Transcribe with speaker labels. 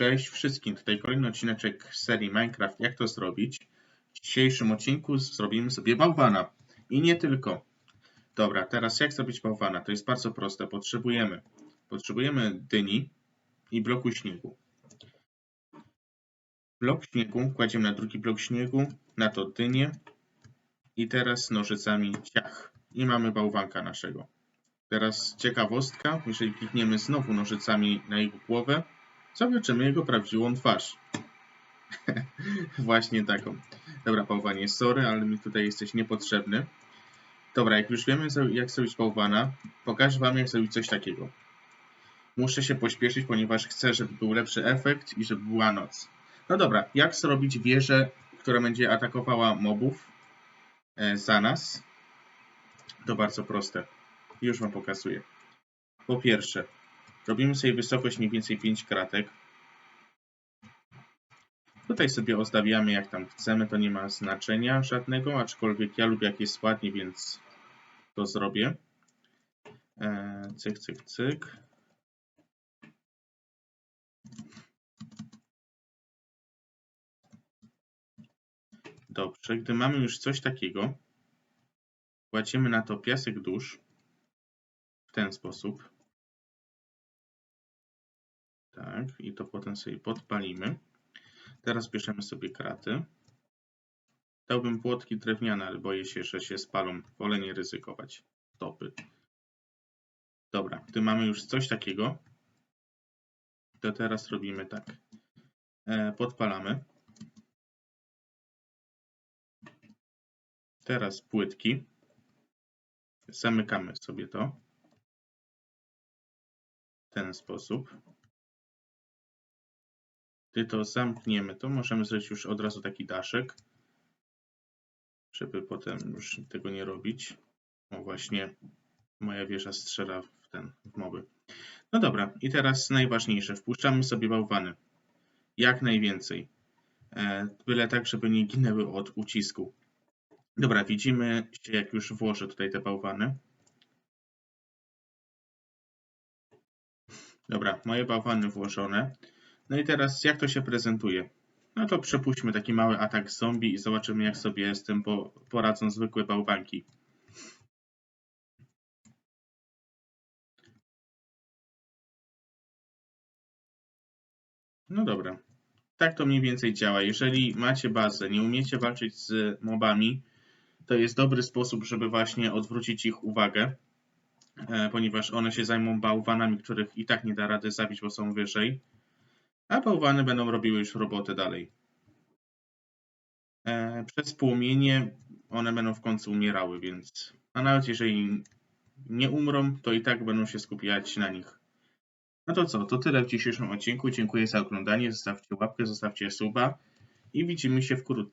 Speaker 1: Cześć wszystkim, tutaj kolejny odcineczek z serii Minecraft Jak to zrobić. W dzisiejszym odcinku zrobimy sobie bałwana. I nie tylko. Dobra, teraz jak zrobić bałwana? To jest bardzo proste. Potrzebujemy, potrzebujemy dyni i bloku śniegu. Blok śniegu kładziemy na drugi blok śniegu, na to dynię i teraz nożycami ciach. I mamy bałwanka naszego. Teraz ciekawostka, jeżeli klikniemy znowu nożycami na jego głowę, zobaczymy jego prawdziwą twarz. Właśnie taką. Dobra, bałwanie, sorry, ale mi tutaj jesteś niepotrzebny. Dobra, jak już wiemy jak zrobić bałwana, pokażę wam jak zrobić coś takiego. Muszę się pośpieszyć, ponieważ chcę, żeby był lepszy efekt i żeby była noc. No dobra, jak zrobić wieżę, która będzie atakowała mobów e, za nas? To bardzo proste. Już wam pokazuję. Po pierwsze, robimy sobie wysokość mniej więcej 5 kratek. Tutaj sobie ostawiamy jak tam chcemy, to nie ma znaczenia żadnego, aczkolwiek ja lubię jak jest ładnie, więc to zrobię. Eee, cyk, cyk, cyk. Dobrze, gdy mamy już coś takiego, kładziemy na to piasek dusz w ten sposób. Tak, i to potem sobie podpalimy. Teraz bierzemy sobie kraty. Dałbym płotki drewniane, ale boję się, że się spalą. Wolę nie ryzykować. Topy. Dobra, gdy mamy już coś takiego, to teraz robimy tak. E, podpalamy. Teraz płytki. Zamykamy sobie to w ten sposób. Gdy to zamkniemy, to możemy zrobić już od razu taki daszek, żeby potem już tego nie robić. O właśnie, moja wieża strzela w ten, w moby. No dobra, i teraz najważniejsze. Wpuszczamy sobie bałwany. Jak najwięcej. E, byle tak, żeby nie ginęły od ucisku. Dobra, widzimy się, jak już włożę tutaj te bałwany. Dobra, moje bałwany włożone. No i teraz jak to się prezentuje? No to przepuśćmy taki mały atak zombie i zobaczymy jak sobie z tym poradzą zwykłe bałwanki. No dobra. Tak to mniej więcej działa. Jeżeli macie bazę, nie umiecie walczyć z mobami, to jest dobry sposób, żeby właśnie odwrócić ich uwagę, e, ponieważ one się zajmą bałwanami, których i tak nie da rady zabić, bo są wyżej a bałwany będą robiły już robotę dalej. E, przez płomienie one będą w końcu umierały, więc a nawet jeżeli nie umrą, to i tak będą się skupiać na nich. No to co, to tyle w dzisiejszym odcinku. Dziękuję za oglądanie. Zostawcie łapkę, zostawcie suba i widzimy się wkrótce.